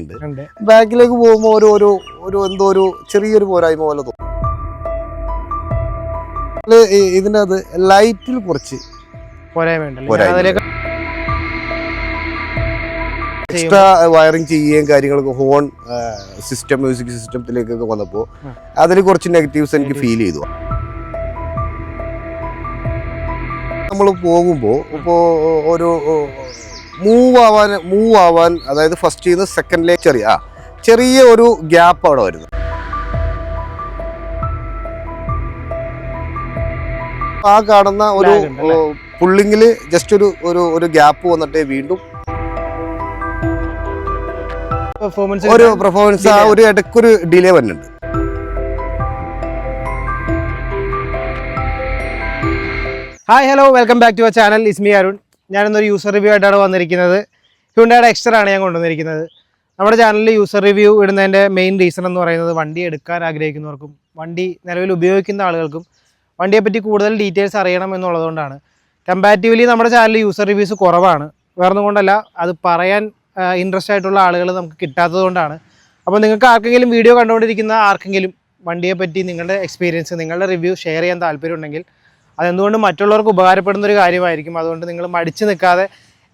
ഉണ്ട്. ബാക്കിലേക്ക് പോകുമ്പോൾ ഒരു ഒരു ഒരു എന്തോ ഒരു ചെറിയൊരു പോരായ്മ പോലെ തോന്നും. ഇതിന്റെ അത് ലൈറ്റിൽ കുറച്ച് എക്സ്ട്രാ വയറിങ് ചെയ്യുകയും കാര്യങ്ങളൊക്കെ ഹോൺ സിസ്റ്റം മ്യൂസിക് സിസ്റ്റത്തിലേക്കൊക്കെ വന്നപ്പോൾ. അതിൽ കുറച്ച് നെഗറ്റീവ്സ് എനിക്ക് ഫീൽ ചെയ്തു. നമ്മൾ പോകുമ്പോൾ ഇപ്പോൾ ഒരു മൂവ് ആവാൻ മൂവ് ആവാൻ അതായത് ഫസ്റ്റ് ചെയ്യുന്ന സെക്കൻഡിലേക്ക് ചെറിയ ആ ചെറിയ ഒരു ഗ്യാപ്പ് അവിടെ വരുന്നു. ആ കാണുന്ന ഒരു പുള്ളിങ്ങിൽ ജസ്റ്റ് ഒരു ഒരു ഒരു ഗ്യാപ്പ് വന്നിട്ട് വീണ്ടും ഒരു പെർഫോമൻസ് ആ ഒരു ഇടയ്ക്കൊരു ഡിലേ വന്നിട്ടുണ്ട്. Hi hello welcome back to our channel it's me Arun ഞാനിന്നൊരു user review ആയിട്ടാണ് വന്നിരിക്കുന്നത്. ഹ്യൂണ്ടയുടെ എക്സ്റ്ററാണ് ഞാൻ കൊണ്ടുവന്നിരിക്കുന്നത്. നമ്മുടെ ചാനലിൽ യൂസർ റിവ്യൂ ഇടുന്നതിന്റെ മെയിൻ റീസൺ എന്ന് പറയുന്നത് വണ്ടി എടുക്കാൻ ആഗ്രഹിക്കുന്നവർക്കും വണ്ടി നിലവിൽ ഉപയോഗിക്കുന്ന ആളുകൾക്കും വണ്ടിയെപ്പറ്റി കൂടുതൽ ഡീറ്റെയിൽസ് അറിയണം എന്നുള്ളതുകൊണ്ടാണ്. കമ്പാരിറ്റീവ്ലി നമ്മുടെ ചാനലിൽ യൂസർ റിവ്യൂസ് കുറവാണ്. വേറൊന്നുകൊണ്ടല്ല അത് പറയാൻ ഇൻട്രസ്റ്റ് ആയിട്ടുള്ള ആളുകൾ നമുക്ക് കിട്ടാത്തതുകൊണ്ടാണ് അപ്പോൾ നിങ്ങൾക്ക് ആർക്കെങ്കിലും വീഡിയോ കണ്ടുകൊണ്ടിരിക്കുന്ന ആർക്കെങ്കിലും വണ്ടിയെപ്പറ്റി നിങ്ങളുടെ എക്സ്പീരിയൻസ് നിങ്ങളുടെ റിവ്യൂ ഷെയർ ചെയ്യാൻ താല്പര്യമുണ്ടെങ്കിൽ അതെന്തുകൊണ്ട് മറ്റുള്ളവർക്ക് ഉപകാരപ്പെടുന്ന ഒരു കാര്യമായിരിക്കും. അതുകൊണ്ട് നിങ്ങൾ മടിച്ചു നിൽക്കാതെ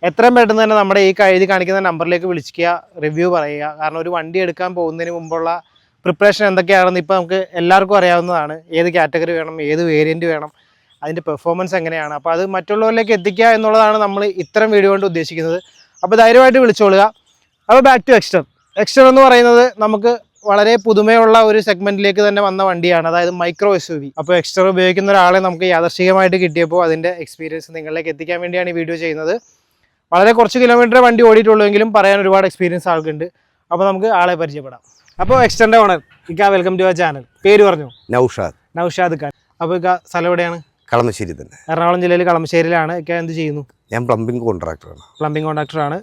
എത്രയും പെട്ടെന്ന് തന്നെ നമ്മുടെ ഈ കഴുതി കാണിക്കുന്ന നമ്പറിലേക്ക് വിളിക്കുക റിവ്യൂ പറയുക. കാരണം ഒരു വണ്ടി എടുക്കാൻ പോകുന്നതിന് മുമ്പുള്ള പ്രിപ്പറേഷൻ എന്തൊക്കെയാണെന്ന് ഇപ്പോൾ നമുക്ക് എല്ലാവർക്കും അറിയാവുന്നതാണ്. ഏത് കാറ്റഗറി വേണം ഏത് വേരിയന്റ് വേണം അതിന്റെ പെർഫോമൻസ് എങ്ങനെയാണ്. അപ്പോൾ അത് മറ്റുള്ളവരിലേക്ക് എത്തിക്കുക എന്നുള്ളതാണ് നമ്മൾ ഇത്തരം വീഡിയോ കൊണ്ട് ഉദ്ദേശിക്കുന്നത്. അപ്പോൾ ധൈര്യമായിട്ട് വിളിച്ചോളുക. അപ്പോൾ ബാക്ക് ടു എക്സ്റ്റർ. എക്സ്റ്റർ എന്ന് പറയുന്നത് നമുക്ക് വളരെ പുതുമയുള്ള ഒരു സെഗ്മെന്റിലേക്ക് തന്നെ വന്ന വണ്ടിയാണ്. അതായത് മൈക്രോ എസ് യു വി അപ്പോൾ എക്സ്റ്റർ ഉപയോഗിക്കുന്ന ഒരാളെ നമുക്ക് യാദർശികമായിട്ട് കിട്ടിയപ്പോൾ അതിന്റെ എക്സ്പീരിയൻസ് നിങ്ങളിലേക്ക് എത്തിക്കാൻ വേണ്ടിയാണ് ഈ വീഡിയോ ചെയ്യുന്നത്. വളരെ കുറച്ച് കിലോമീറ്റർ വണ്ടി ഓടിയിട്ടുള്ളൂ പറയാൻ ഒരുപാട് എക്സ്പീരിയൻസ് ആൾക്കുണ്ട്. അപ്പോൾ നമുക്ക് ആളെ പരിചയപ്പെടാം. അപ്പോൾ എക്സ്റ്ററിന്റെ ഓണർ ഇക്ക വെൽക്കം ടു ആ ചാനൽ പേര് പറഞ്ഞു. നൗഷാദ്. നൗഷാദ് ഖാൻ. അപ്പോൾ ഇക്ക സ്ഥലം എവിടെയാണ്? കളമശ്ശേരി തന്നെ. എറണാകുളം ജില്ലയിൽ കളമശ്ശേരിയിലാണ്. എന്ത് ചെയ്യുന്നു? ഞാൻ പ്ലംബിംഗ് കോൺട്രാക്ടറാണ് പ്ലംബിംഗ് കോൺട്രാക്ടറാണ്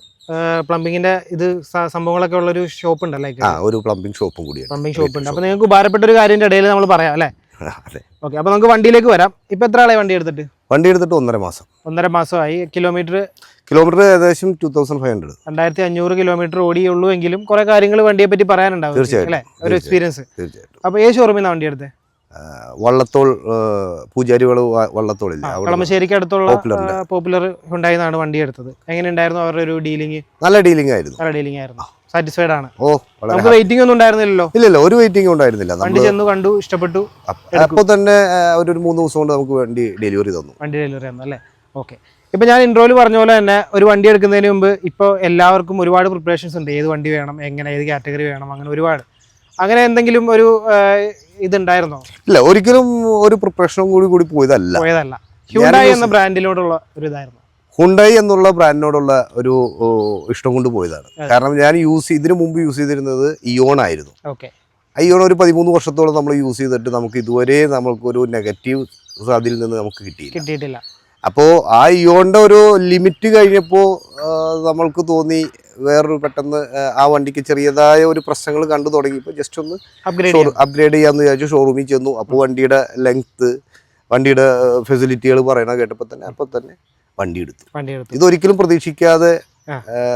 പ്ലംബിങ്ങിന്റെ ഇത് സംഭവങ്ങളൊക്കെ ഉള്ള ഒരു ഷോപ്പ് ഉണ്ടല്ലേ ആ ഒരു പ്ലംബിംഗ് ഷോപ്പും കൂടിയാണ് പ്ലംബിംഗ് ഷോപ്പ് ഉണ്ട്. അപ്പോൾ നിങ്ങൾക്ക് ഉപകാരപ്പെട്ട ഒരു കാര്യം ഇടയിൽ നമ്മൾ പറയാം അല്ലേ? അതെ. ഓക്കെ അപ്പോൾ നമുക്ക് വണ്ടിയിലേക്ക് വരാം. ഇപ്പോൾ എത്ര ആളെ വണ്ടി എടുത്തിട്ട്? വണ്ടി എടുത്തിട്ട് ഒന്നര മാസം. ഒന്നര മാസമായി. കിലോമീറ്റർ കിലോമീറ്റർ ഏകദേശം ടു തൗസൻഡ് ഫൈവ് ഹൺഡ്രഡ് രണ്ടായിരത്തി അഞ്ഞൂറ് കിലോമീറ്റർ ഓടിയുള്ളൂ എങ്കിലും കുറെ കാര്യങ്ങൾ വണ്ടിയെ പറ്റി പറയാനുണ്ടാവും. തീർച്ചയായിട്ടും. അല്ലേ? ഒരു എക്സ്പീരിയൻസ് അപ്പോൾ ഏത് ഷോറൂമിൽ നിന്നാണ് വണ്ടി എടുത്തത് വള്ളത്തോൾ പൂജാരികൾ വള്ളത്തോളില്ല? കളമശ്ശേരിക്ക് അടുത്തുള്ള. പോപ്പുലർ ഉണ്ടായിരുന്നാണ് വണ്ടി എടുത്തത്. എങ്ങനെ ഉണ്ടായിരുന്നു അവരുടെ ഒരു ഡീലിംഗ് നല്ല ഡീലിംഗ് ആയിരുന്നു. നല്ല ഡീലിംഗ് ആയിരുന്നു. സാറ്റിസ്ഫൈഡ് ആണ്. ഓ നമുക്ക് വെയിറ്റിംഗ് ഒന്നും ഉണ്ടായിരുന്നില്ലല്ലോ. ഇല്ല ഇല്ല ഒരു വെയിറ്റിംഗ് ഉണ്ടായിരുന്നില്ല. വണ്ടി ചെന്ന് കണ്ടു ഇഷ്ടപ്പെട്ടു അപ്പോൾ തന്നെ ഒരു മൂന്ന് ദിവസം കൊണ്ട് നമുക്ക് വണ്ടി ഡെലിവറി തന്നു. വണ്ടി ഡെലിവറി തന്നു അല്ലേ? ഓക്കെ ഇപ്പം ഞാൻ ഇൻട്രോയിൽ പറഞ്ഞ പോലെ തന്നെ ഒരു വണ്ടി എടുക്കുന്നതിന് മുമ്പ് ഇപ്പോൾ എല്ലാവർക്കും ഒരുപാട് പ്രിപ്പറേഷൻസ് ഉണ്ട്. ഏത് വണ്ടി വേണം എങ്ങനെ ഏത് കാറ്റഗറി വേണം അങ്ങനെ ഒരുപാട്. അങ്ങനെ എന്തെങ്കിലും ഒരു ഇതുണ്ടായിരുന്നോ? ഇല്ല ഒരിക്കലും ഒരു പ്രിപ്പറേഷനും കൂടി കൂടി പോയതല്ല. പോയതല്ല. ഹ്യൂണ്ടായി എന്ന ബ്രാൻഡിനോടുള്ള ഒരു ഇതായിരുന്നു. ഹുണ്ടായി എന്നുള്ള ബ്രാൻഡിനോടുള്ള ഒരു ഇഷ്ടം കൊണ്ട് പോയതാണ്. കാരണം ഞാൻ യൂസ് ഇതിനു മുമ്പ് യൂസ് ചെയ്തിരുന്നത് ഇയോൺ ആയിരുന്നു. ഓക്കെ ഇയോൺ ഒരു പതിമൂന്ന് വർഷത്തോളം നമ്മൾ യൂസ് ചെയ്തിട്ട് നമുക്ക് ഇതുവരെ നമുക്ക് ഒരു നെഗറ്റീവ് അതിൽ നിന്ന് നമുക്ക് കിട്ടിയില്ല. കിട്ടിയിട്ടില്ല. അപ്പോൾ ആ ഇയോണിന്റെ ഒരു ലിമിറ്റ് കഴിഞ്ഞപ്പോൾ നമ്മൾക്ക് തോന്നി വേറൊരു പെട്ടെന്ന് ആ, വണ്ടിക്ക് ചെറിയതായ ഒരു പ്രശ്നങ്ങൾ കണ്ടു തുടങ്ങിയപ്പോൾ ജസ്റ്റ് ഒന്ന് അപ്ഗ്രേഡ് അപ്ഗ്രേഡ് ചെയ്യാന്ന് വിചാരിച്ചു ഷോറൂമിൽ ചെന്നു. അപ്പോൾ വണ്ടിയുടെ ലെങ്ത്ത് വണ്ടിയുടെ ഫെസിലിറ്റികൾ പറയണ കേട്ടപ്പോൾ തന്നെ അപ്പോൾ തന്നെ വണ്ടി എടുത്തു. ഇതൊരിക്കലും പ്രതീക്ഷിക്കാതെ.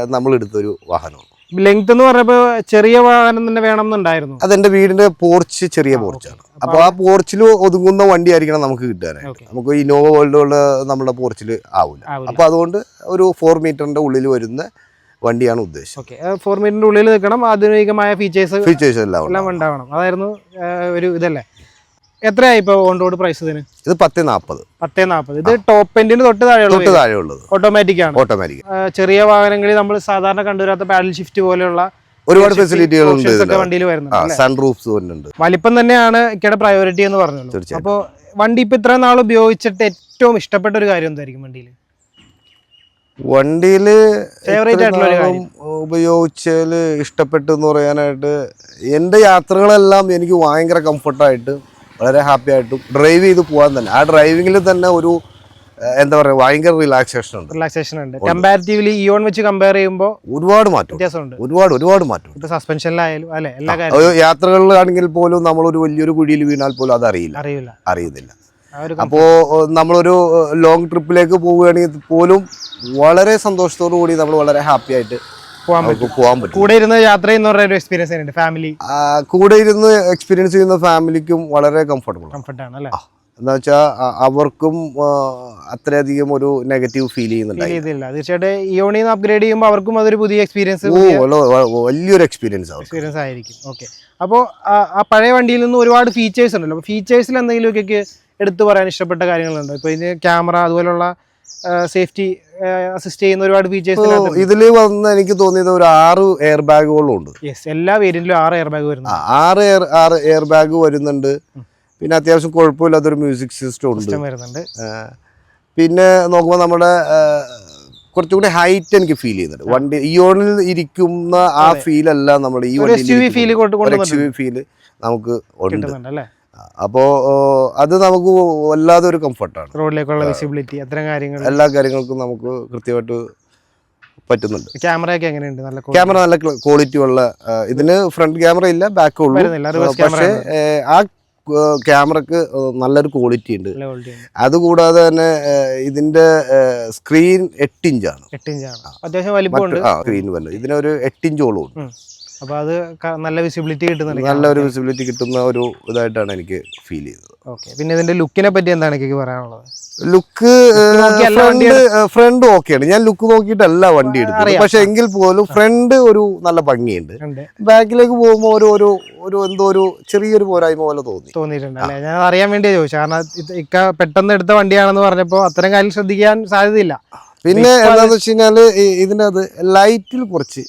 നമ്മൾ എടുത്തൊരു വാഹനമാണ്. ലെങ്ത് എന്ന് പറഞ്ഞപ്പോൾ ചെറിയ വാഹനം തന്നെ വേണമെന്നുണ്ടായിരുന്നു. അത് അതെന്റെ വീടിന്റെ പോർച്ച് ചെറിയ പോർച്ചാണ് അപ്പൊ ആ പോർച്ചിൽ ഒതുങ്ങുന്ന വണ്ടി ആയിരിക്കണം നമുക്ക് കിട്ടാനായിട്ട് നമുക്ക് ഇന്നോവ വേൾഡ് നമ്മുടെ പോർച്ചിൽ ആവില്ല. ആവില്ല. അപ്പൊ അതുകൊണ്ട് ഒരു ഫോർ മീറ്ററിന്റെ ഉള്ളിൽ വരുന്ന വണ്ടിയാണ് ഉദ്ദേശം ഓക്കെ. ഫോർ മീറ്ററിന്റെ ഉള്ളിൽ നിൽക്കണം. ആധുനികമായ ഫീച്ചേഴ്സ് ഫീച്ചേഴ്സ് എല്ലാം എല്ലാം ഉണ്ടാവണം. അതായിരുന്നു ഒരു ഇതല്ലേ? എത്രയായി ഇപ്പോൾ ഓൺ റോഡ് പ്രൈസ് ഇതിന്? ഇത് പത്ത് നാൽപ്പത് പത്തേ നാൽപ്പത് ഇത് ടോപ്പ് എൻഡിന് തൊട്ട് താഴെയുള്ള തൊട്ട് താഴെയുള്ളത്. ഓട്ടോമാറ്റിക് ആണ്. ഓട്ടോമാറ്റിക് ചെറിയ വാഹനങ്ങളിൽ നമ്മൾ സാധാരണ കണ്ടുവരാത്ത പാഡൽ ഷിഫ്റ്റ് പോലെയുള്ള ഒരുപാട് ഇതിൽ. വണ്ടിയിൽ വരുന്നുണ്ട് സൺ റൂഫ്സ് വരുന്നുണ്ട് വലിപ്പം തന്നെയാണ് ഇക്കയുടെ പ്രയോറിറ്റി എന്ന് പറഞ്ഞത്. അപ്പോൾ വണ്ടി ഇപ്പൊ ഇത്ര നാൾ ഉപയോഗിച്ചിട്ട് ഏറ്റവും ഇഷ്ടപ്പെട്ട ഒരു കാര്യം എന്തായിരിക്കും വണ്ടിയിൽ? വണ്ടിയിൽ ഉപയോഗിച്ചാൽ ഇഷ്ടപ്പെട്ടു എന്ന് പറയാനായിട്ട് എന്റെ യാത്രകളെല്ലാം എനിക്ക് ഭയങ്കര കംഫർട്ടായിട്ട് വളരെ ഹാപ്പി ആയിട്ടും ഡ്രൈവ് ചെയ്ത് പോകാൻ തന്നെ. ആ ഡ്രൈവിങ്ങിൽ തന്നെ ഒരു എന്താ പറയുക ഭയങ്കര റിലാക്സേഷൻ ഉണ്ട്. റിലാക്സേഷൻ ഉണ്ട്. കമ്പാരിറ്റീവ്ലി ഇയോൺ വെച്ച് കമ്പയർ ചെയ്യുമ്പോൾ ഒരുപാട് മാറ്റം വ്യത്യാസമുണ്ട്. ഒരുപാട് ഒരുപാട് മാറ്റം ഇപ്പൊ സസ്പെൻഷനിലായാലും അല്ലെ എല്ലാ കാര്യങ്ങളും യാത്രകളിലാണെങ്കിൽ പോലും നമ്മളൊരു വലിയൊരു കുഴിയിൽ വീണാൽ പോലും അത് അറിയില്ല അറിയില്ല. അറിയുന്നില്ല. അപ്പോൾ നമ്മളൊരു ലോങ് ട്രിപ്പിലേക്ക് പോവുകയാണെങ്കിൽ പോലും വളരെ സന്തോഷത്തോടു കൂടി നമ്മൾ വളരെ ഹാപ്പി ആയിട്ട് പോകാൻ പറ്റും. കൂടെ ഇരുന്ന് യാത്ര ചെയ്യുന്ന ഒരു എക്സ്പീരിയൻസ് ഫാമിലി കൂടെ ഇരുന്ന് എക്സ്പീരിയൻസ് ചെയ്യുന്ന ഫാമിലിക്കും വളരെ കംഫർട്ടബിൾ കംഫർട്ടാണ് കംഫർട്ട് അല്ലേ? എന്താ വെച്ചാൽ അവർക്കും അത്രയധികം ഒരു നെഗറ്റീവ് ഫീൽ ചെയ്യുന്നുണ്ട് അപ്ഗ്രേഡ് ചെയ്യുമ്പോൾ അവർക്കും അതൊരു പുതിയ എക്സ്പീരിയൻസ് വലിയൊരു എക്സ്പീരിയൻസ് എക്സ്പീരിയൻസ് ആയിരിക്കും. ഓക്കെ അപ്പോൾ ആ പഴയ വണ്ടിയിൽ നിന്ന് ഒരുപാട് ഫീച്ചേഴ്സ് ഉണ്ടല്ലോ. അപ്പോൾ ഫീച്ചേഴ്സിൽ എന്തെങ്കിലുമൊക്കെ എടുത്തു പറയാൻ ഇഷ്ടപ്പെട്ട കാര്യങ്ങളുണ്ട്. ഇപ്പോൾ ഇതിന് ക്യാമറ അതുപോലുള്ള സേഫ്റ്റി അസിസ്റ്റ് ചെയ്യുന്ന ഒരുപാട് ഫീച്ചേഴ്സ് ഇതിൽ വന്ന് എനിക്ക് തോന്നിയത് ഒരു ആറ് എയർ ബാഗുകളും ഉണ്ട്. യെസ് എല്ലാ വേരിയന്റിലും ആറ് എയർ ബാഗ് വരുന്നു ആറ് എയർ ആറ് എയർ ബാഗ് വരുന്നുണ്ട് പിന്നെ അത്യാവശ്യം കുഴപ്പമില്ലാത്തൊരു മ്യൂസിക് സിസ്റ്റം ഉണ്ട്. വരുന്നുണ്ട്. പിന്നെ നോക്കുമ്പോൾ നമ്മുടെ കുറച്ചുകൂടി ഹൈറ്റ് എനിക്ക് ഫീൽ ചെയ്യുന്നുണ്ട്. വണ്ടി ഇയോണിൽ ഇരിക്കുന്ന ആ ഫീൽ അല്ല നമ്മുടെ ഈ വണ്ടി ഫീൽ നമുക്ക് ഉണ്ട്. അപ്പോൾ അത് നമുക്ക് വല്ലാതെ ഒരു കംഫർട്ടാണ് റോഡിലേക്കുള്ള വിസിബിലിറ്റി അത്തരം കാര്യങ്ങൾ. എല്ലാ കാര്യങ്ങൾക്കും നമുക്ക് കൃത്യമായിട്ട് പറ്റുന്നുണ്ട്. ക്യാമറയൊക്കെ എങ്ങനെയുണ്ട്? നല്ല ക്യാമറ നല്ല ക്വാളിറ്റി ഉള്ള ഇതിന് ഫ്രണ്ട് ക്യാമറ ഇല്ല ബാക്ക് ഉള്ളൂ. പക്ഷേ ആ ക്യാമറക്ക് നല്ലൊരു ക്വാളിറ്റി ഉണ്ട്. നല്ല ക്വാളിറ്റി ഉണ്ട്. അതുകൂടാതെ തന്നെ ഇതിന്റെ സ്ക്രീൻ എട്ട് ഇഞ്ചാണ് എട്ട് ഇഞ്ചാണ് അത്യാവശ്യം വലിപ്പമുണ്ട്. ആ സ്ക്രീൻ വല്ല ഇതിനൊരു എട്ട് ഇഞ്ചോളം ഉണ്ട് ഉം. അപ്പൊ അത് നല്ല വിസിബിലിറ്റി കിട്ടുന്നുണ്ട് നല്ലൊരു വിസിബിലിറ്റി കിട്ടുന്ന ഒരു ഇതായിട്ടാണ് എനിക്ക് ഫീൽ ചെയ്തത്. ഓക്കെ പിന്നെ ഇതിന്റെ ലുക്കിനെ പറ്റി എന്താണ് എനിക്ക് പറയാനുള്ളത്? ലുക്ക് ഫ്രണ്ട് ഫ്രണ്ട് ഓക്കെയാണ് ഞാൻ ലുക്ക് നോക്കിയിട്ടല്ല വണ്ടി എടുത്തത്. പക്ഷെ എങ്കിൽ പോലും ഫ്രണ്ട് ഒരു നല്ല ഭംഗിയുണ്ട്. ബാക്കിലേക്ക് പോകുമ്പോൾ ഒരു ഒരു ഒരു എന്തോ ഒരു ചെറിയൊരു പോരായ്മ പോലെ തോന്നി. തോന്നിയിട്ടുണ്ടല്ലേ? ഞാൻ അറിയാൻ വേണ്ടി ചോദിച്ചു കാരണം ഇക്ക പെട്ടെന്ന് എടുത്ത വണ്ടിയാണെന്ന് പറഞ്ഞപ്പോൾ അത്തരം കാര്യം ശ്രദ്ധിക്കാൻ സാധ്യതയില്ല. പിന്നെ എന്താന്ന് വെച്ച് കഴിഞ്ഞാൽ ഇതിന്റെ അത് ലൈറ്റിൽ കുറച്ച്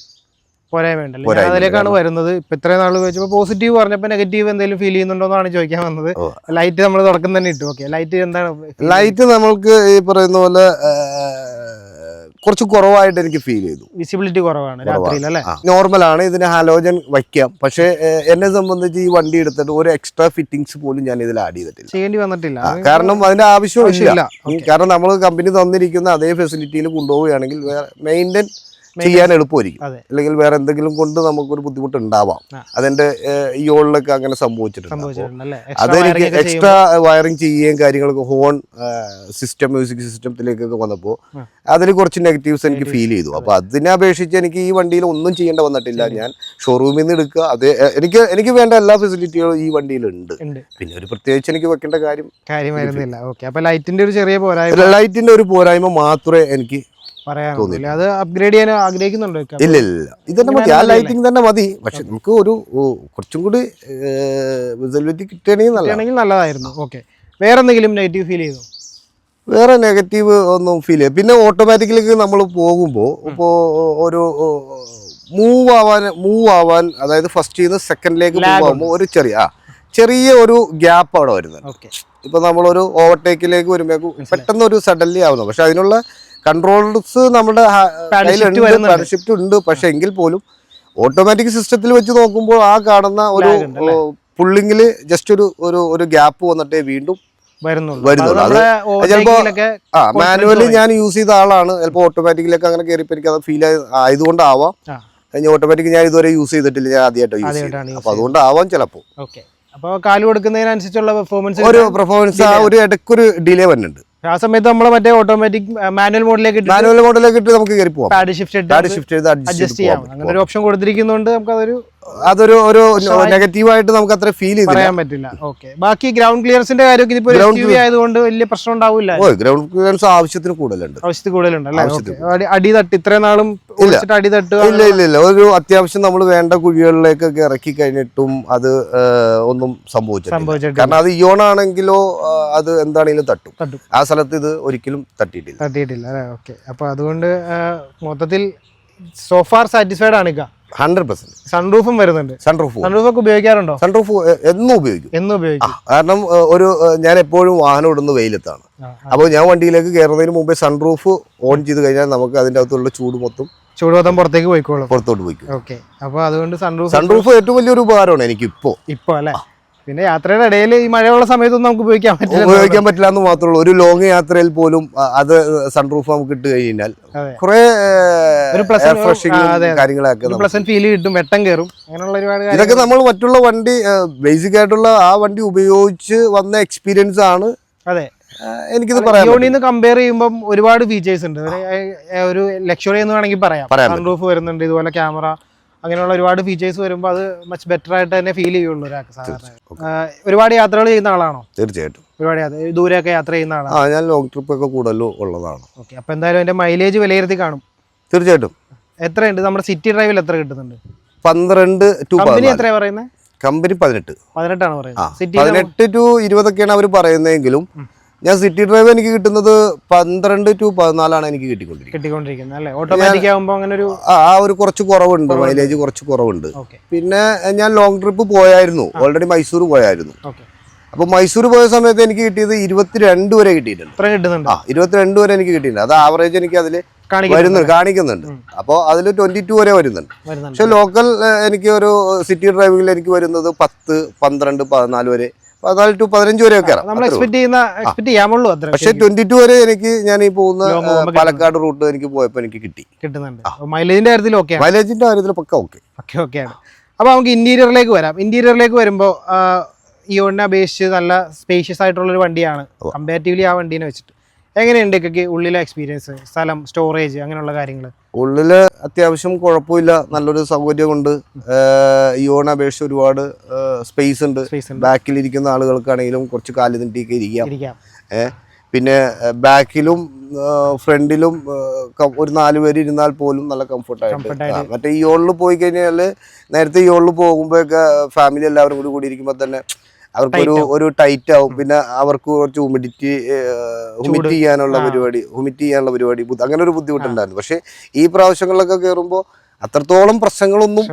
പോരായ്മയുണ്ടല്ലേ? അതിലേക്കാണ് വരുന്നത്. ഇപ്പൊ ഇത്രയും നാൾ ചോദിച്ചപ്പോൾ പോസിറ്റീവ് പറഞ്ഞപ്പോ നെഗറ്റീവ് എന്തെങ്കിലും ഫീൽ ചെയ്യുന്നുണ്ടോ എന്നാണ് ചോദിക്കാൻ വന്നത്. ലൈറ്റ് നമ്മൾ തുടക്കം തന്നെ ഇട്ടു. ഓക്കെ ലൈറ്റ് എന്താണ് ലൈറ്റ് നമ്മൾക്ക് ഈ പറയുന്ന പോലെ കുറച്ച് കുറവായിട്ട് എനിക്ക് ഫീൽ ചെയ്തു. വിസിബിലിറ്റി കുറവാണ് രാത്രിയിൽ അല്ലേ? നോർമൽ ആണ്. ഇതിന് ഹാലോജൻ വയ്ക്കാം. പക്ഷേ എന്നെ സംബന്ധിച്ച് ഈ വണ്ടി എടുത്തിട്ട് ഒരു എക്സ്ട്രാ ഫിറ്റിംഗ്സ് പോലും ഞാൻ ഇതിൽ ആഡ് ചെയ്തിട്ടില്ല. ചെയ്യേണ്ടി വന്നിട്ടില്ല. കാരണം അതിന്റെ ആവശ്യമില്ല. ആവശ്യമില്ല. കാരണം നമ്മൾ കമ്പനി തന്നിരിക്കുന്ന അതേ ഫെസിലിറ്റിയിൽ കൊണ്ടുപോവുകയാണെങ്കിൽ മെയിന്റെയിൻ ചെയ്യാൻ എളുപ്പമായിരിക്കും. അല്ലെങ്കിൽ വേറെ എന്തെങ്കിലും കൊണ്ട് നമുക്കൊരു ബുദ്ധിമുട്ട് ഉണ്ടാവാം അതെന്റെ ഈ ഓളിലൊക്കെ അങ്ങനെ സംഭവിച്ചിട്ടുണ്ട്. അതെനിക്ക് എക്സ്ട്രാ വയറിങ് ചെയ്യുകയും കാര്യങ്ങളൊക്കെ ഹോൺ സിസ്റ്റം മ്യൂസിക് സിസ്റ്റത്തിലേക്കൊക്കെ വന്നപ്പോൾ. അതിൽ കുറച്ച് നെഗറ്റീവ്സ് എനിക്ക് ഫീൽ ചെയ്തു. അപ്പൊ അതിനെ അപേക്ഷിച്ച് എനിക്ക് ഈ വണ്ടിയിൽ ഒന്നും ചെയ്യേണ്ട വന്നിട്ടില്ല. ഞാൻ ഷോറൂമിൽ നിന്ന് എടുക്കുക. അത് എനിക്ക് എനിക്ക് വേണ്ട എല്ലാ ഫെസിലിറ്റികളും ഈ വണ്ടിയിലുണ്ട് ഉണ്ട്. പിന്നെ ഒരു പ്രത്യേകിച്ച് എനിക്ക് വെക്കേണ്ട കാര്യം കാര്യം വരുന്നില്ല ഓക്കെ അപ്പൊ ലൈറ്റിന്റെ ഒരു ചെറിയ പോരായ്മ. ലൈറ്റിന്റെ ഒരു പോരായ്മ മാത്രമേ എനിക്ക് പറയാനുള്ളൂ. അല്ലേ? അത് അപ്ഗ്രേഡ് ചെയ്യാൻ ആഗ്രഹിക്കുന്നുണ്ടോ ഇല്ല ഇല്ല ഇത് തന്നെ മതി. ആ ലൈറ്റിംഗ് തന്നെ മതി. പക്ഷെ നമുക്ക് ഒരു കുറച്ചും കൂടി വിസിബിലിറ്റി കിട്ടുകയാണെങ്കിൽ നല്ല നല്ലതായിരുന്നു. ഓക്കെ. വേറെ എന്തെങ്കിലും നെഗറ്റീവ് ഫീൽ ചെയ്തു? വേറെ നെഗറ്റീവ് ഒന്നും ഫീൽ ചെയ്യാം. പിന്നെ ഓട്ടോമാറ്റിക്കലേക്ക് നമ്മൾ പോകുമ്പോൾ ഇപ്പോൾ ഒരു മൂവ് ആവാൻ മൂവ് ആവാൻ അതായത് ഫസ്റ്റ് ചെയ്യുന്ന സെക്കൻഡിലേക്ക് മൂവ് ആകുമ്പോൾ ഒരു ചെറിയ ആ ചെറിയ ഒരു ഗ്യാപ്പ് അവിടെ വരുന്നത് ഇപ്പൊ നമ്മളൊരു ഓവർടേക്കിലേക്ക് വരുമ്പോൾ പെട്ടെന്ന് ഒരു സഡൻലി ആവുന്നു. പക്ഷെ അതിനുള്ള കൺട്രോൾസ് നമ്മുടെ. ഷിഫ്റ്റ് ഉണ്ട്. പക്ഷെ എങ്കിൽ പോലും ഓട്ടോമാറ്റിക് സിസ്റ്റത്തിൽ വെച്ച് നോക്കുമ്പോൾ ആ കാണുന്ന ഒരു പുള്ളിങ്ങിൽ ജസ്റ്റ് ഒരു ഒരു ഒരു ഗ്യാപ്പ് വന്നിട്ടേ വീണ്ടും വരുന്നുള്ളൂ. അത് ചിലപ്പോ- ആ മാനുവലി ഞാൻ യൂസ് ചെയ്ത ആളാണ്. ചിലപ്പോൾ ഓട്ടോമാറ്റിക്കിലേക്ക് അങ്ങനെ കയറിപ്പോ എനിക്ക് അത് ഫീൽ ആയതുകൊണ്ടാവാം കഴിഞ്ഞ ഓട്ടോമാറ്റിക് ഞാൻ ഇതുവരെ യൂസ് ചെയ്തിട്ടില്ല. ഞാൻ ആദ്യമായിട്ട് യൂസ് use അപ്പൊ അതുകൊണ്ടാവാം ചിലപ്പോൾ ഓക്കെ അപ്പോൾ കാൽ കൊടുക്കുന്നതിനനുസരിച്ചുള്ള പെർഫോമൻസ് ഒരു പെർഫോമൻസ് ആ ഒരു ഇടയ്ക്കൊരു ഡിലേ വരുന്നുണ്ട് ആ സമയത്ത് നമ്മൾ മറ്റേ ഓട്ടോമാറ്റിക് മാനുവൽ മോഡിലേക്ക് മാനുവൽ മോഡിലേക്ക് ഇട്ട് നമുക്ക് കയറി പോവാം. പാഡ് ഷിഫ്റ്റ് ഡാഡി ഷിഫ്റ്റ് ചെയ്ത് അഡ്ജസ്റ്റ് ചെയ്യാം. അങ്ങനെ ഒരു ഓപ്ഷൻ കൊടുത്തിരിക്കുന്നതുകൊണ്ട് നമുക്ക് അതൊരു അതൊരു ഒരു നെഗറ്റീവായിട്ട് നമുക്ക് അത്ര ഫീൽ ചെയ്യാൻ പറ്റില്ല. ഓക്കെ ബാക്കി ഗ്രൗണ്ട് ക്ലിയറൻസിന്റെ കാര്യമൊക്കെ ഇതിപ്പോ Ground എസ് ആയതുകൊണ്ട് വലിയ പ്രശ്നം ഉണ്ടാവില്ല ഓ ഗ്രൗണ്ട് ക്ലിയറൻസ് ആവശ്യത്തിന് കൂടുതലുണ്ട്. ആവശ്യത്തിന് ആവശ്യത്തിൽ അടി- തട്ട് ഇത്രയും നാളും അടി തട്ടുക ഇല്ല ഇല്ല ഇല്ല. ഒരു അത്യാവശ്യം നമ്മൾ വേണ്ട കുഴികളിലേക്കൊക്കെ ഇറക്കി കഴിഞ്ഞിട്ടും അത് ഒന്നും സംഭവിച്ചിട്ടില്ല. കാരണം അത് ഇയോൺ ആണെങ്കിലോ അത് എന്താണെങ്കിലും തട്ടും. ആ സ്ഥലത്ത് ഇത് ഒരിക്കലും തട്ടിയിട്ടില്ല. തട്ടിയിട്ടില്ല അല്ലേ? ഓക്കെ അപ്പൊ അതുകൊണ്ട് മൊത്തത്തിൽ സോഫാർ സാറ്റിസ്ഫൈഡ് ആണ് ഹൺഡ്രഡ് പെർസെന്റ്. സൺറൂഫും വരുന്നുണ്ട്. സൺറൂഫ് സൺറൂഫ് ഒക്കെ ഉപയോഗിക്കാറുണ്ടോ? സൺറൂഫ് എന്നും ഉപയോഗിക്കും. എന്നും ഉപയോഗിക്കും. കാരണം ഒരു ഞാൻ എപ്പോഴും വാഹനം ഇടുന്ന വെയിലത്താണ്. അപ്പോൾ ഞാൻ വണ്ടിയിലേക്ക് കയറുന്നതിന് മുമ്പേ സൺറൂഫ് ഓൺ ചെയ്ത് കഴിഞ്ഞാൽ നമുക്ക് അതിന്റെ അകത്തുള്ള ചൂട് മൊത്തം ചൂടുവെള്ളം പുറത്തേക്ക് പോയിക്കോളും. പുറത്തോട്ട് പോയിക്കും ഓക്കെ. അപ്പോൾ അതുകൊണ്ട് സൺറൂഫ് സൺറൂഫ് ഏറ്റവും വലിയൊരു ഉപകാരമാണ് എനിക്ക് ഇപ്പോൾ ഇപ്പോൾ അല്ലേ പിന്നെ യാത്രയുടെ ഇടയിൽ ഈ മഴയുള്ള സമയത്തൊന്നും നമുക്ക് ഉപയോഗിക്കാൻ പറ്റില്ല ഉപയോഗിക്കാൻ പറ്റില്ല എന്ന് മാത്രമേ ഉള്ളൂ. ഒരു ലോങ് യാത്രയിൽ പോലും അത് സൺറൂഫ് നമുക്ക് ഇട്ട് കഴിഞ്ഞാൽ. കുറെ പ്ലസന്റ് ഫീൽ കിട്ടും വെട്ടം കയറും. അങ്ങനെയുള്ള ഒരുപാട് ഇതൊക്കെ നമ്മൾ മറ്റുള്ള വണ്ടി ബേസിക് ആയിട്ടുള്ള ആ വണ്ടി ഉപയോഗിച്ച് വന്ന എക്സ്പീരിയൻസ് ആണ്. അതെ. എനിക്കിത് പറയാം കമ്പയർ ചെയ്യുമ്പോൾ ഒരുപാട് ഫീച്ചേഴ്സ് ഉണ്ട്. ഒരു, ലക്ഷറി എന്ന് വേണമെങ്കിൽ പറയാം. സൺറൂഫ് വരുന്നുണ്ട് ഇതുപോലെ ക്യാമറ അങ്ങനെയുള്ള ഒരുപാട് ഫീച്ചേഴ്സ് വരുമ്പോൾ അത് മച്ച് ബെറ്റർ ആയിട്ട് തന്നെ ഫീൽ ചെയ്യുള്ളൂ ഒരാൾക്ക് സാധാരണ. ഒരുപാട് യാത്രകൾ ചെയ്യുന്ന ആളാണോ? തീർച്ചയായിട്ടും. ഒരുപാട് യാത്ര ദൂരെയൊക്കെ യാത്ര ചെയ്യുന്ന ആളാണ്? ഞാൻ ലോങ് ട്രിപ്പ് ഒക്കെ കൂടുതലും ഉള്ളതാണ്. ഓക്കെ അപ്പോൾ എന്തായാലും എന്റെ മൈലേജ് വിലയിരുത്തി കാണും. തീർച്ചയായിട്ടും. എത്രയുണ്ട്? നമ്മുടെ സിറ്റി ഡ്രൈവിൽ എത്ര കിട്ടുന്നുണ്ട്? പന്ത്രണ്ട് ടു കമ്പനി എത്രയാണ് പറയുന്നത് കമ്പനി പതിനെട്ട്. പതിനെട്ടാണ് പറയുന്നത്. പതിനെട്ട് ടു ഇരുപതൊക്കെയാണ് അവർ പറയുന്നതെങ്കിലും ഞാൻ സിറ്റി ഡ്രൈവ് എനിക്ക് കിട്ടുന്നത് പന്ത്രണ്ട് ടു പതിനാലാണ് എനിക്ക് കിട്ടിക്കൊണ്ടിരിക്കുന്നത്. കിട്ടിക്കൊണ്ടിരിക്കുന്നത് അല്ലേ? ഓട്ടോമാറ്റിക് ആകുമ്പോൾ അങ്ങനെ ഒരു ആ ഒരു കുറച്ച് കുറവുണ്ട് മൈലേജ് കുറച്ച് കുറവുണ്ട്. പിന്നെ ഞാൻ ലോങ് ട്രിപ്പ് പോയായിരുന്നു ഓൾറെഡി മൈസൂർ പോയായിരുന്നു. അപ്പൊ മൈസൂർ പോയ സമയത്ത് എനിക്ക് കിട്ടിയത് ഇരുപത്തിരണ്ട് വരെ കിട്ടിയിട്ടുണ്ട്. ആ ഇരുപത്തിരണ്ട് വരെ എനിക്ക് കിട്ടിയിട്ടുണ്ട്. അത് ആവറേജ് എനിക്ക് അതിൽ വരുന്നുണ്ട് കാണിക്കുന്നുണ്ട്. അപ്പോൾ അതിൽ ട്വന്റി ടു വരെ വരുന്നുണ്ട്. പക്ഷെ ലോക്കൽ എനിക്ക് ഒരു സിറ്റി ഡ്രൈവിംഗിൽ എനിക്ക് വരുന്നത് പത്ത് പന്ത്രണ്ട് പതിനാല് വരെ പതിനാല് ടു പതിനഞ്ച് വരെ ഒക്കെ നമ്മൾ എക്സ്പെക്ട് ചെയ്യുന്ന എക്സ്പെക്ട് ചെയ്യാമുള്ളൂ അത്ര. പക്ഷെ ട്വന്റി ടു വരെ എനിക്ക് ഞാൻ ഈ പോകുന്ന പാലക്കാട് റൂട്ട് എനിക്ക് പോയപ്പോൾ എനിക്ക് കിട്ടി. കിട്ടുന്നുണ്ട്. മൈലേജിന്റെ കാര്യത്തിൽ ഓക്കെ മൈലേജിന്റെ കാര്യത്തിൽ പക്ക ഓക്കെ ഓക്കെ ആണ്. അപ്പോൾ നമുക്ക് ഇന്റീരിയറിലേക്ക് വരാം. ഇന്റീരിയറിലേക്ക് വരുമ്പോൾ ഇയോണിനെ അപേക്ഷിച്ച് നല്ല സ്പേഷ്യസ് ആയിട്ടുള്ള ഒരു വണ്ടിയാണ് കമ്പാരിറ്റീവ്ലി ആ വണ്ടീനെ വെച്ചിട്ട്. എങ്ങനെയുണ്ട് ഉള്ളിലെ എക്സ്പീരിയൻസ് സ്ഥലം സ്റ്റോറേജ് അങ്ങനെയുള്ള കാര്യങ്ങൾ ഉള്ളിൽ അത്യാവശ്യം കുഴപ്പമില്ല. നല്ലൊരു സൗകര്യമുണ്ട്. ഇയോണ അപേക്ഷിച്ച് ഒരുപാട് സ്പേസ് ഉണ്ട്. ബാക്കിൽ ഇരിക്കുന്ന ആളുകൾക്കാണെങ്കിലും കുറച്ച് കാൽ നീട്ടിയൊക്കെ ഇരിക്കാം. ഏഹ് പിന്നെ ബാക്കിലും ഫ്രണ്ടിലും ഒരു നാല് പേര് ഇരുന്നാൽ പോലും നല്ല കംഫർട്ടായിട്ട് മറ്റേ ഈ ഓളിൽ പോയി കഴിഞ്ഞാൽ നേരത്തെ ഈ ഓളിൽ പോകുമ്പോഴൊക്കെ ഫാമിലി എല്ലാവരും കൂടി കൂടി ഇരിക്കുമ്പോൾ തന്നെ അവർക്കൊരു ഒരു ടൈറ്റ് ആവും. പിന്നെ അവർക്ക് കുറച്ച് ഹ്യൂമിഡിറ്റി ഹ്യൂമിറ്റ് ചെയ്യാനുള്ള പരിപാടി ഹ്യൂമിറ്റ് ചെയ്യാനുള്ള പരിപാടി അങ്ങനെ ഒരു ബുദ്ധിമുട്ടുണ്ടായിരുന്നു. പക്ഷെ ഈ പ്രാവശ്യങ്ങളിലൊക്കെ കയറുമ്പോൾ അത്രത്തോളം പ്രശ്നങ്ങളൊന്നും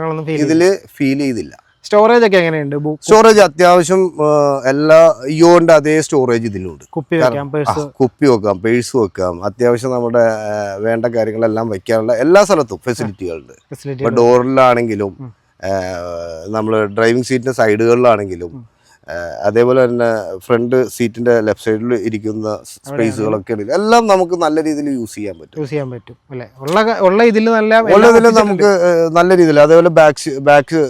ഇതിൽ ഫീൽ ചെയ്തില്ല. സ്റ്റോറേജ് ഒക്കെ എങ്ങനെയുണ്ട്? സ്റ്റോറേജ് അത്യാവശ്യം എല്ലാ ഇയോന്റെ അതേ സ്റ്റോറേജ് ഇതിലുണ്ട്. കുപ്പി വെക്കാം പേഴ്സ് കുപ്പി വെക്കാം പേഴ്സ് വെക്കാം. അത്യാവശ്യം നമ്മുടെ വേണ്ട കാര്യങ്ങളെല്ലാം വെക്കാനുള്ള എല്ലാ സ്ഥലത്തും ഫെസിലിറ്റികളുണ്ട് ഇപ്പൊ ഡോറിലാണെങ്കിലും നമ്മൾ ഡ്രൈവിംഗ് സീറ്റിന്റെ സൈഡുകളിലാണെങ്കിലും അതേപോലെ തന്നെ ഫ്രണ്ട് സീറ്റിന്റെ ലെഫ്റ്റ് സൈഡിൽ ഇരിക്കുന്ന സ്പേസുകളൊക്കെ ഉണ്ട്. എല്ലാം നമുക്ക് നല്ല രീതിയിൽ യൂസ് ചെയ്യാൻ പറ്റും. യൂസ് ചെയ്യാൻ പറ്റും അല്ലേ? ഉള്ള ഉള്ള ഇതിൽ നല്ല ഉള്ള ഇതിൽ നമുക്ക് നല്ല രീതിയിൽ അതേപോലെ ബാക്ക് ബാക്ക്